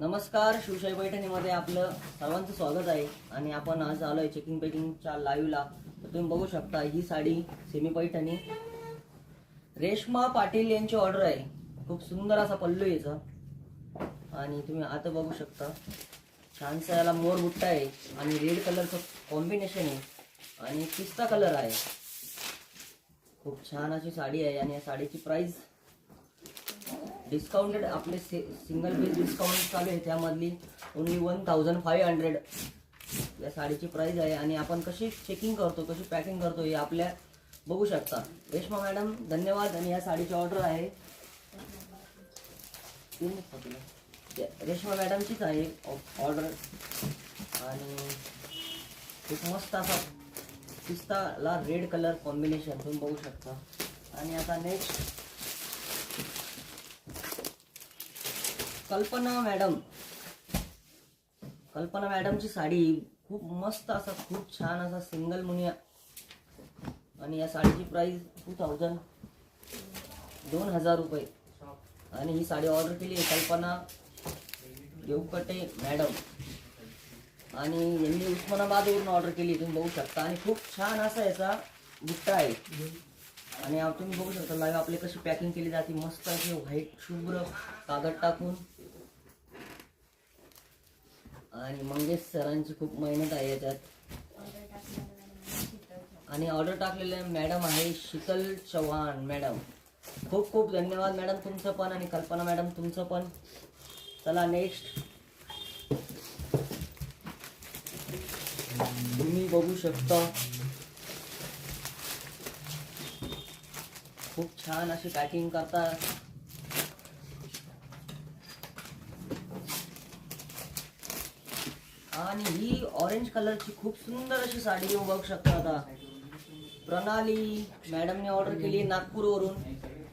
नमस्कार शिवशाही पैठणीमध्ये आपलं सर्वांचं स्वागत आहे. आणि आपण आज आलो आहे चेकिंग पॅकिंगच्या लाईव्हला तर तुम्ही बघू शकता ही साडी सेमी पैठणी. रेश्मा पाटील यांची ऑर्डर आहे. खूप सुंदर असा पल्लू आहे याचा. आणि तुम्ही आता बघू शकता छानसा याला मोर बुट्टा आहे. आणि रेड कलरचं कॉम्बिनेशन आहे. आणि पिस्ता कलर आहे. खूप छान अशी साडी आहे. आणि या साडीची प्राईस डिस्काउंटेड आपले सिंगल पीस डिस्काउंट चालू आहे त्यामधली. Only one thousand five hundred या साडीची प्राईज आहे आणि आपण कशी चेकिंग करतो कशी पॅकिंग करतो हे आपल्या बघू शकता. रेश्मा मॅडम धन्यवाद. आणि या साडीची ऑर्डर आहे. रेश्मा मॅडमचीच आहे ऑर्डर आणि खूप मस्त असा पिस्ताला रेड कलर कॉम्बिनेशन तुम्ही बघू शकता. आणि आता नेक्स्ट कल्पना मॅडम. कल्पना मॅडमची साडी खूप मस्त असा खूप छान असा सिंगल मुनिया. आणि या साडीची प्राईस टू थाउजंड दोन हजार रुपये. आणि ही साडी ऑर्डर केली आहे कल्पना देवकटे मॅडम. आणि यांनी उस्मानाबादवरून ऑर्डर केली तुम्ही बघू शकता. आणि खूप छान असा याचा बुट्टा आहे. आणि तुम्ही बघू शकता लाईव्ह आपले कशी पॅकिंग केली जाते मस्त अशी व्हाईट शुभ्र कागद टाकून. आणि मंगेश सरांची खूप मेहनत आहे याच्यात. आणि ऑर्डर टाकलेले मॅडम आहे शीतल चव्हाण मॅडम खूप खूप धन्यवाद मॅडम तुमचं पण आणि कल्पना मॅडम तुमचं पण. चला नेक्स्ट तुम्ही बघू शकता. खूप छान अशी पॅकिंग करता. आणि ही ऑरेंज कलरची खूप सुंदर अशी साडी घेऊन बघू शकता आता. प्रणाली मॅडमने ऑर्डर केली नागपूरवरून.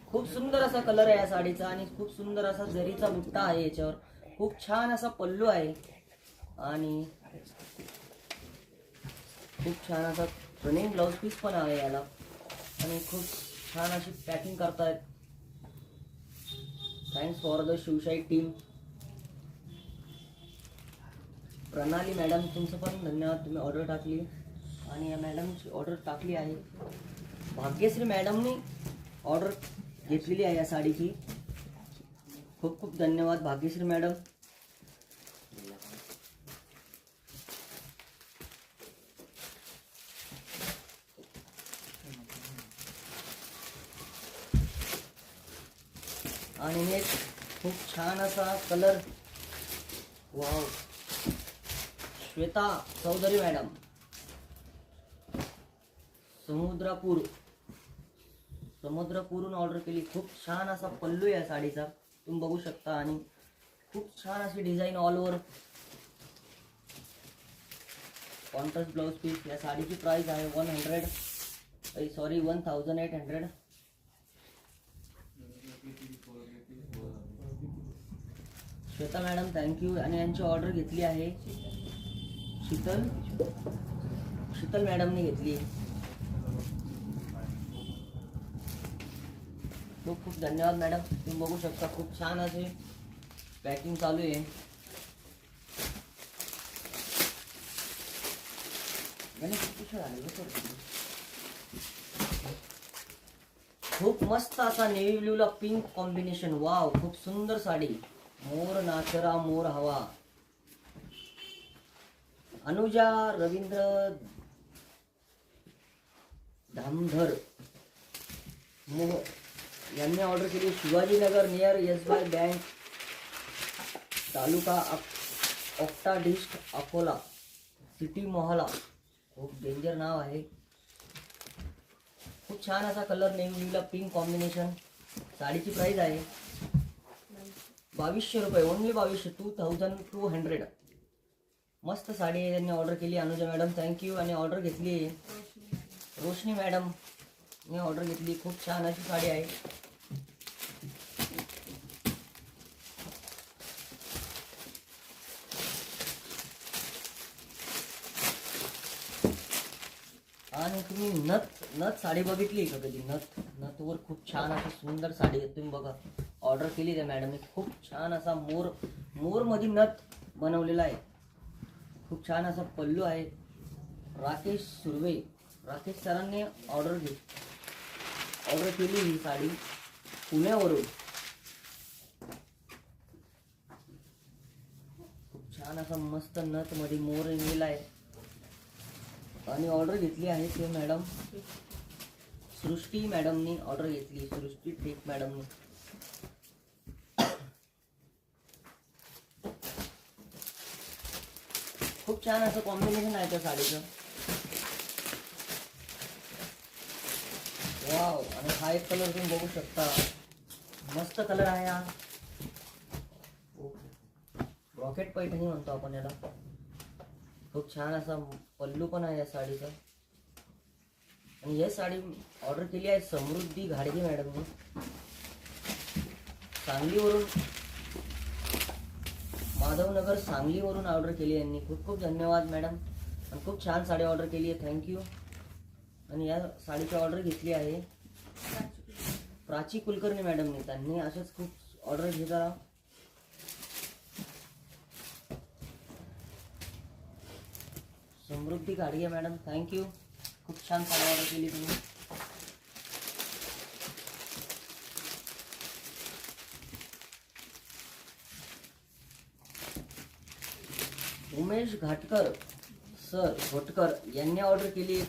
खूप सुंदर असा कलर आहे या साडीचा आणि खूप सुंदर असा जरीचा बुट्टा आहे याच्यावर. खूप छान असा पल्लू आहे. आणि खूप छान असा रनिंग ब्लाऊज पीस पण आहे याला. आणि खूप छान अशी पॅकिंग करतायत. Thanks for the Shivshahi team Pranali madam तुमचं पण धन्यवाद तुम्ही ऑर्डर टाकली. आणि या मॅडमची ऑर्डर टाकली आहे. भाग्यश्री मॅडमनी ऑर्डर घेतलेली आहे या साडीची. खूप खूप धन्यवाद भाग्यश्री मॅडम. आणि हे खूप छान असा colour wow Shweta Chaudhari madam Samudrapur समुद्रापूरून order केली खूप छान असा पल्लू आहे या साडीचा. तुम्ही बघू शकता आणि खूप छान अशी design all over contrast blouse piece या साडीची प्राइस आहे one hundred sorry one thousand eight hundred Shweta madam thank you आणि यांची ऑर्डर घेतली आहे. शीतल? शीतल मॅडमने घेतली. खूप खूप धन्यवाद मॅडम. तुम्ही बघू शकता खूप छान असे पॅकिंग चालू आहे. खूप मस्त असा नेव्ही ब्ल्यूला पिंक कॉम्बिनेशन वाव खूप सुंदर साडी. मोर नाचरा मोर हवा. अनुजा रवींद्र धामधर मोह यांनी ऑर्डर केली. Shivajinagar near Yes bye bank तालुका ऑक्टा डिस्ट अकोला सिटी मोहाला. खूप डेंजर नाव आहे. खूप छान असा कलर नेमलेला पिंक कॉम्बिनेशन साडीची प्राईज आहे. बावीसशे रुपये ओनली बावीसशे टू थाउजंड टू हंड्रेड मस्त साडी आहे. त्यांनी ऑर्डर केली. अनुजा मॅडम थँक्यू आणि ऑर्डर घेतली. आहे रोशनी मॅडम मी ऑर्डर घेतली. खूप छान अशी साडी आहे. आणि तुम्ही नथ नथ साडी बघितली का कधी? नथ नथवर खूप छान अशी सुंदर साडी आहे. तुम्ही बघा. ऑर्डर केली त्या मॅडमने खूप छान असा मोर मोरमध्ये नथ बनवलेला आहे. खूप छान असा पल्लू आहे. राकेश सुर्वे. राकेश सरांनी ऑर्डर घेत ऑर्डर केली ही साडी पुण्यावरून. खूप छान असा मस्त नथमध्ये मोर रंगलेला आहे. आणि ऑर्डर घेतली आहे ते मॅडम सृष्टी मॅडमनी ऑर्डर घेतली. सृष्टी टेक मॅडमनी खूप छान असं कॉम्बिनेशन आहे त्या साडीचं. वाव आणि हा एक कलर तुम्ही बघू शकता. मस्त कलर आहे हा. रॉकेट पैठणी म्हणतो आपण याला. खूप छान असा पल्लू पण आहे या साडीचा. आणि ही साडी ऑर्डर केली आहे समृद्धी घाडगे मॅडमने सांगलीवरून माधवनगर सांगलीवरून ऑर्डर केली यांनी. खूप खूप धन्यवाद मॅडम आणि खूप छान साडी ऑर्डर केली आहे. थँक्यू आणि या साडीची ऑर्डर घेतली आहे. प्राची कुलकर्णी मॅडमने त्यांनी असेच खूप ऑर्डर घेता समृद्धी गाडगे मॅडम थँक्यू खूप छान साडी ऑर्डर केली तुम्ही. उमेश घाटकर सर घोटकर यांनी ऑर्डर केली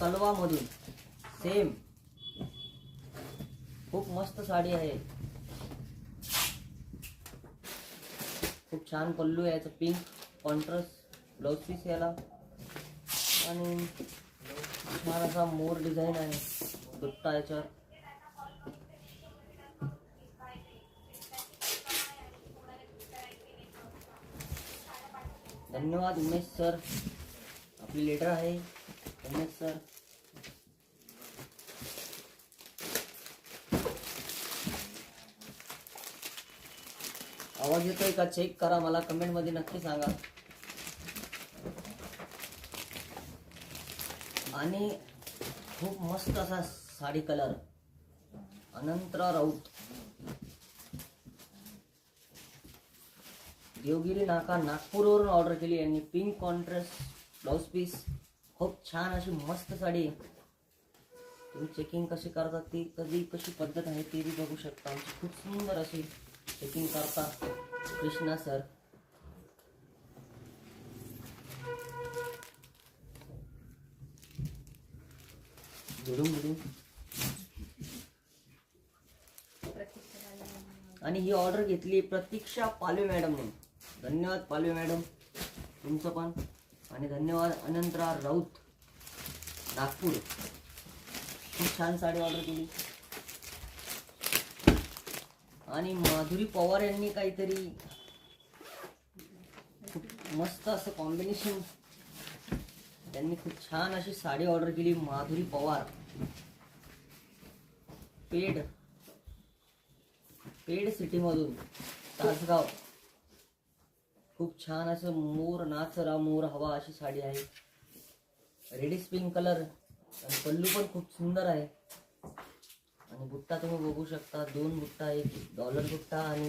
कलवामधून सेम खूप मस्त साडी आहे. खूप छान पल्लू आहे याचं पिंक कॉन्ट्रास्ट ब्लाउज पीस याला. आणि छान असा मोर डिझाईन आहे दुपट्टा याच्यावर. धन्यवाद उमेश सर. आपली लेटर आहे. उमेश सर. आवाज येतोय का? चेक करा मला. कमेंटमध्ये नक्की सांगा. आणि खूप मस्त असा साडी कलर अनंतरा राऊत. देवगिरी नाका नागपूरवरून ऑर्डर केली. यांनी पिंक कॉन्ट्रास्ट ब्लाउज पीस खूप छान अशी मस्त साडी. तुम्ही चेकिंग कशी करतात ती? कधी कशी पद्धत आहे ते बी बघू शकता. आमची खूप सुंदर अशी चेकिंग करता कृष्णा सर आणि ही ऑर्डर घेतली प्रतीक्षा पालवे मॅडमने धन्यवाद पालवे मॅडम. तुमचं पण. आणि धन्यवाद अनंतराव राऊत. नागपूर. खूप छान साडी ऑर्डर केली. आणि माधुरी पवार यांनी काहीतरी खूप मस्त असं कॉम्बिनेशन त्यांनी खूप छान अशी साडी ऑर्डर केली माधुरी पवार. पेड. पेड सिटीमधून तासगाव. खूप छान असं मोर नाचरा मोर हवा अशी साडी आहे. रेडिश पिंक कलर आणि पल्लू पण खूप सुंदर आहे. आणि बुट्टा तुम्ही बघू शकता दोन बुट्टा एक डॉलर बुट्टा आणि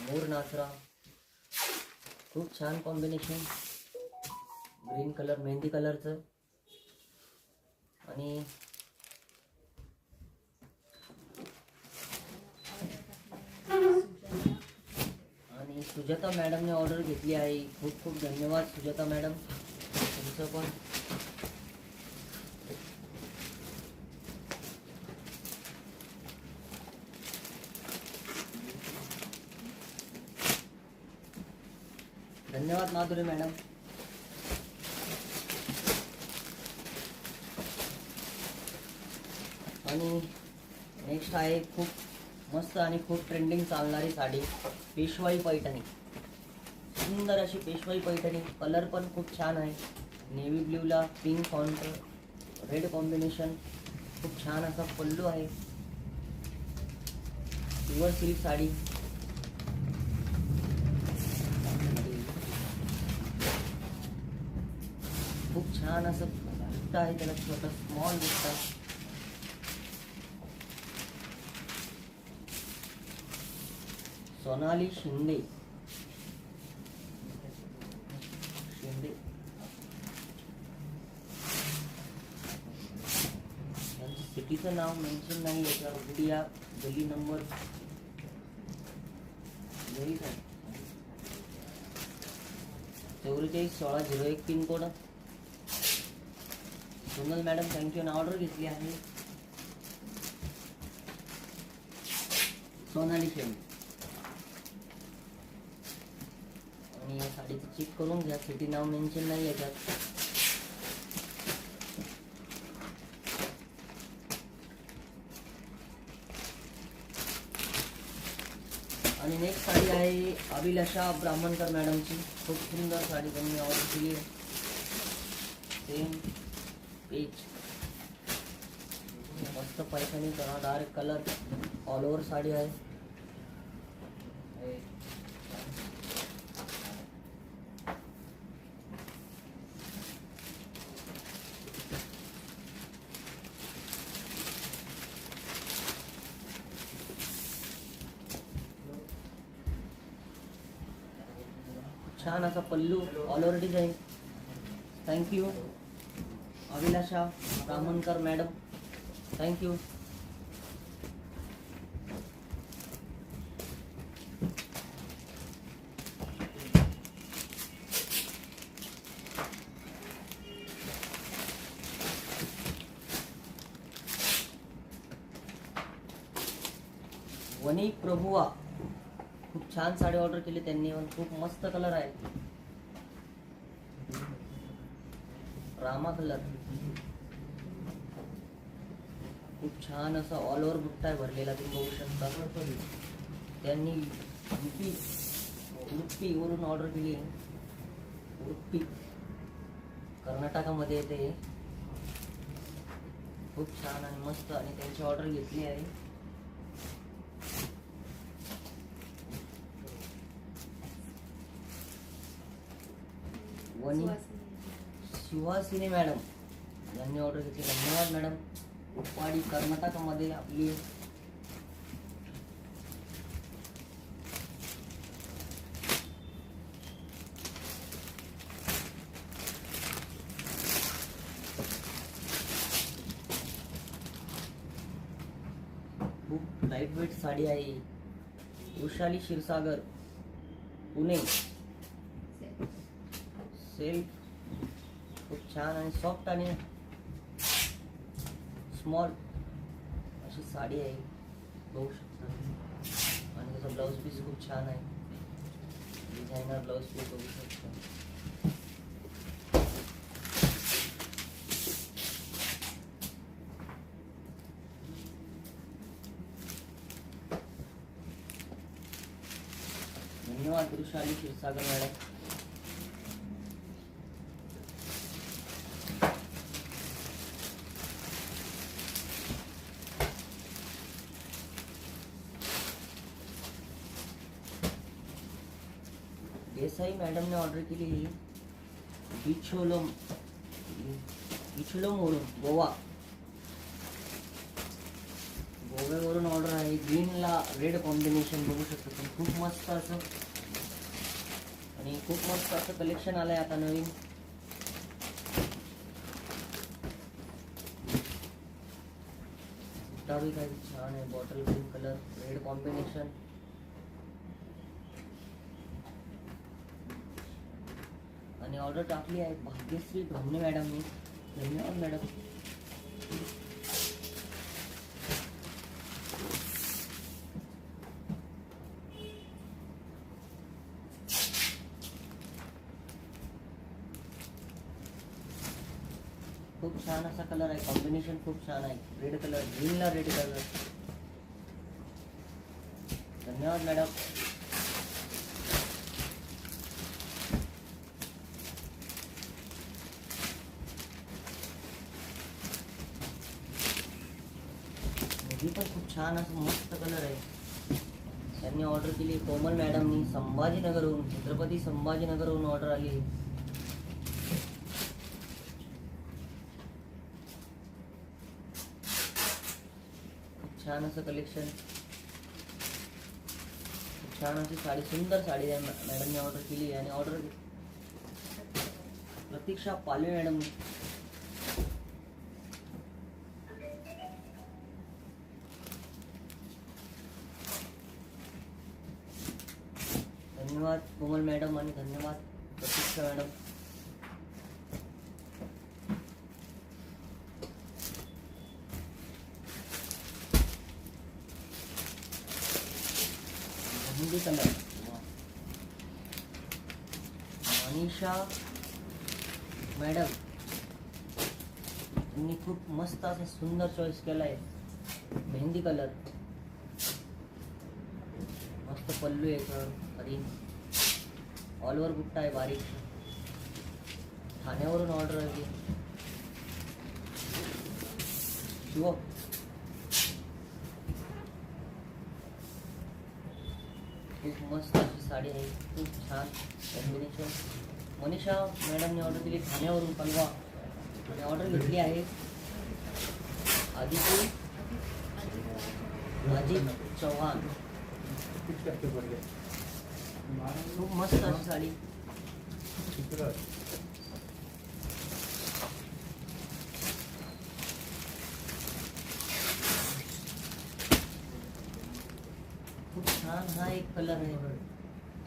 मोर नाचरा. खूप छान कॉम्बिनेशन ग्रीन कलर मेहंदी कलरचं आणि आणि सुजाता मॅडमने ऑर्डर घेतली आहे. खूप खूप धन्यवाद सुजाता मॅडम. तुमचं पण. धन्यवाद माधुरी मॅडम. आणि नेक्स्ट आहे खूप मस्त आणि खूप ट्रेंडिंग चालणारी साडी पेशवाई पैठणी. सुंदर अशी पेशवाई पैठणी. कलर पण खूप छान आहे. नेव्ही ब्ल्यूला पिंक फॉन्ट रेड कॉम्बिनेशन खूप छान असा पल्लू आहे. Pure silk sari. खूप छान असं बुट्टा आहे त्याला छोटं स्मॉल दिसतं सोनाली शिंदे. शिंदे. सिटीचं नाव मेन्शन नाही याच्यावर गुडिया गली नंबर येईल का? चौवेचाळीस सोळा झिरो एक पिनकोड सोनल मॅडम त्यांची ऑर्डर घेतली आहे. सोनाली शेंड आणि या साडीचं चेक करून घ्या सिटी नाव मेन्शन नाही याच्यात आणि नेक्स्ट साडी आहे अभिलाषा ब्राह्मणकर मॅडमची. खूप सुंदर साडी त्यांनी ऑर्डर केली आहे. सेम पेज मस्त पैशाने करा dark colour all over sari आहे. छान असा pallu all over design thank you Abhilasha Brahmankar madam. Thank you वनी प्रभुवा खूप छान साडी ऑर्डर केली त्यांनी पण खूप मस्त कलर आहे. रामा कलर. खूप छान असा ऑल ओव्हर बुट्टा आहे भरलेला तुम्ही बघू शकता. त्यांनी उडपी उडपी वरून ऑर्डर केली. आहे उडपी. कर्नाटकामध्ये येते खूप छान आणि मस्त आणि त्यांची ऑर्डर घेतली आहे. वनी सुहासिनी मॅडम यांनी ऑर्डर घेतली धन्यवाद मॅडम उपवाडी कर्नाटकामध्ये आपली खूप लाईट वेट साडी आहे वृषाली क्षीरसागर पुणे सेल्फ खूप छान आणि सॉफ्ट आणि स्मॉल अशी साडी आहे. बघू शकता आणि त्याचा ब्लाऊज पीस खूप छान आहे. डिझायनर ब्लाऊज पीस बघू शकता. धन्यवाद वृषाली क्षीरसागर मॅडम. देसाई मॅडमने ऑर्डर केली बिछोलम बिछोलम वरून गोवा। गोव्यावरून ऑर्डर आहे ग्रीनला रेड कॉम्बिनेशन बघू शकतो तुम्ही. खूप मस्त असं. आणि खूप मस्त असं कलेक्शन आलंय आता नवीन. बुट्टा काही छान आहे. Bottle green colour red combination order टाकली आहे भाग्यश्री ढोमणे मॅडमनी धन्यवाद मॅडम। खूप छान असा कलर आहे कॉम्बिनेशन खूप छान आहे रेड कलर ग्रीनला रेड कलर धन्यवाद मॅडम। छान असं मस्त कलर आहे. त्यांनी ऑर्डर केली. कोमल मॅडमनी संभाजीनगरहून छत्रपती संभाजीनगरहून ऑर्डर आली. खूप छान असं कलेक्शन छान अशी साडी सुंदर साडी आहे मॅडमने ऑर्डर केली आणि order Pratiksha Palve madam madam आणि धन्यवाद. प्रतीक्षा मॅडम. मनीषा मॅडम त्यांनी खूप मस्त असा सुंदर चॉईस केला आहे मेहंदी कलर मस्त पल्लू आहे आणि ऑल ओव्हर बुट्टा आहे बारीक ठाण्यावरून ऑर्डर आहे. शिव खूप मस्त अशी साडी आहे खूप छान कॉम्बिनेशन मनीषा मॅडमने ऑर्डर दिली ठाण्यावरून कलवा आणि ऑर्डर घेतली आहे आदिती अजित चव्हाण खूप मस्त अशी साडी खूप छान हा एक कलर आहे.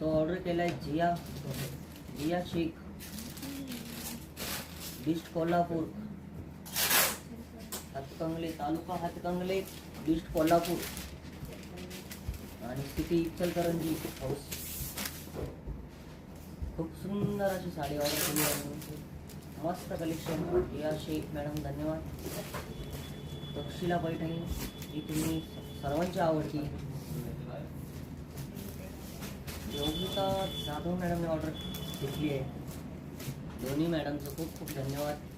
तो ऑर्डर केलाय जिया. जिया शेख. बिस्ट कोल्हापूर. हातकंगले तालुका हातकंगले बिस्ट कोल्हापूर. आणि स्थिती इचलकरंजी. हाऊस खूप सुंदर अशी साडी ऑर्डर केली आहे. मस्त कलेक्शन जिया शेख मॅडम धन्यवाद. तक्षशिला पैठणी ही तुम्ही सर्वांची आवडती. योगिता जाधव मॅडमने ऑर्डर घेतली आहे. दोन्ही मॅडमचं खूप खूप धन्यवाद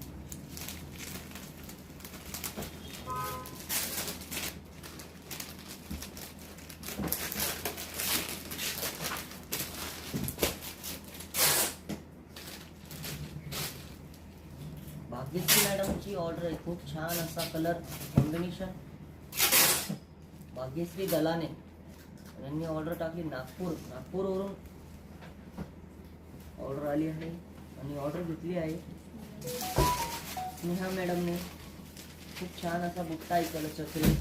भाग्यश्री मॅडमची ऑर्डर आहे. खूप छान असा कलर कॉम्बिनेशन भाग्यश्री दलाने यांनी ऑर्डर टाकली नागपूर. नागपूरवरून ऑर्डर आली आहे आणि ऑर्डर घेतली आहे. स्नेहा मॅडमने खूप छान असा बुट्टा ऐकलं चक्री.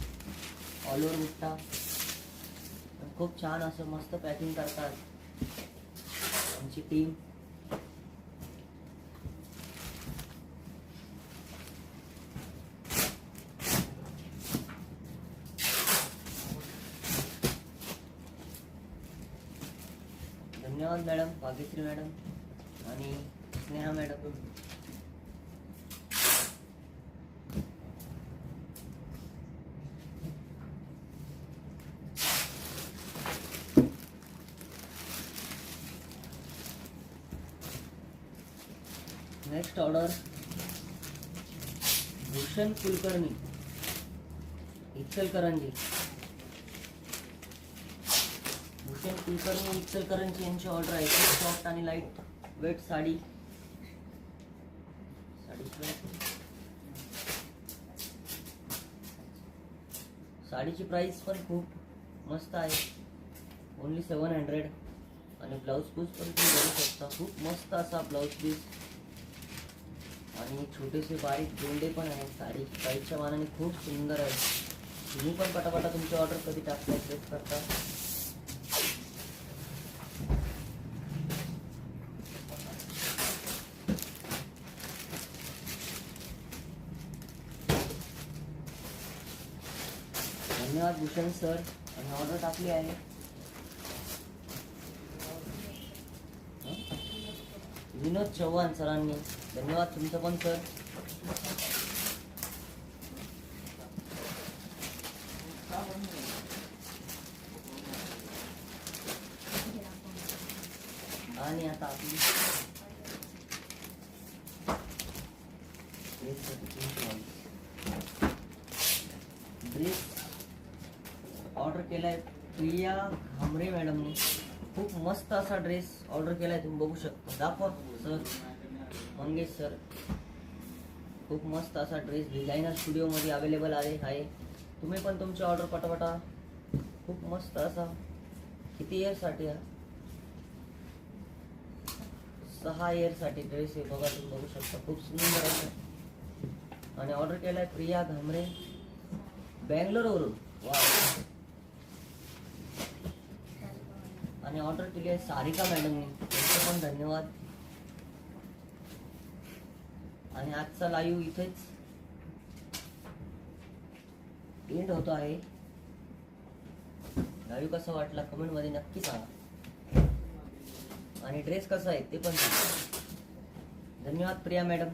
ऑल ओव्हर बुट्टा. खूप छान असं मस्त पॅकिंग करतात. आमची टीम मॅडम भाग्यश्री मॅडम आणि Sneha madam. Next order Bhushan Kulkarni Ichalkaranji Bhushan Kulkarni Ichalkaranji यांची ऑर्डर आहे. सॉफ्ट आणि लाइट वेट साडी. साडीची साडीची प्राईस पण खूप मस्त आहे. ओनली सेवन हंड्रेड आणि ब्लाऊज पीस पण तुम्ही बघू शकता. खूप मस्त असा ब्लाऊज पीस आणि छोटेसे बारीक गोंडे पण आहेत साडी. प्राईसच्या मानाने खूप सुंदर आहे. तुम्ही पण पटापटा तुमची ऑर्डर कधी टाकता करता. धन्यवाद सर आणि ऑर्डर टाकली आहे. विनोद चव्हाण सरांनी. धन्यवाद तुमचं पण सर आणि आता आपली ड्रेस ऑर्डर केलाय. प्रिया घामरे मॅडमने खूप मस्त असा ड्रेस ऑर्डर केलाय तुम्ही बघू शकता. दाखवा सर मंगेश सर खूप मस्त असा ड्रेस डिझायनर स्टुडिओमध्ये अवेलेबल आहे आहे. तुम्ही पण तुमची ऑर्डर पटापटा. खूप मस्त असा. किती इयरसाठी सहा इयरसाठी ड्रेस आहे बघा तुम्ही बघू शकता. खूप सुंदर आहे आणि ऑर्डर केलाय प्रिया घामरे. बँगलोरवरून. वा आणि ऑर्डर केली आहे सारिका मॅडमनी. त्यांचं पण धन्यवाद. आणि आजचा लाईव्ह इथेच एंड होतो आहे. लाईव्ह कसा वाटला कमेंटमध्ये नक्की सांगा. आणि ड्रेस कसा आहे ते पण धन्यवाद प्रिया मॅडम.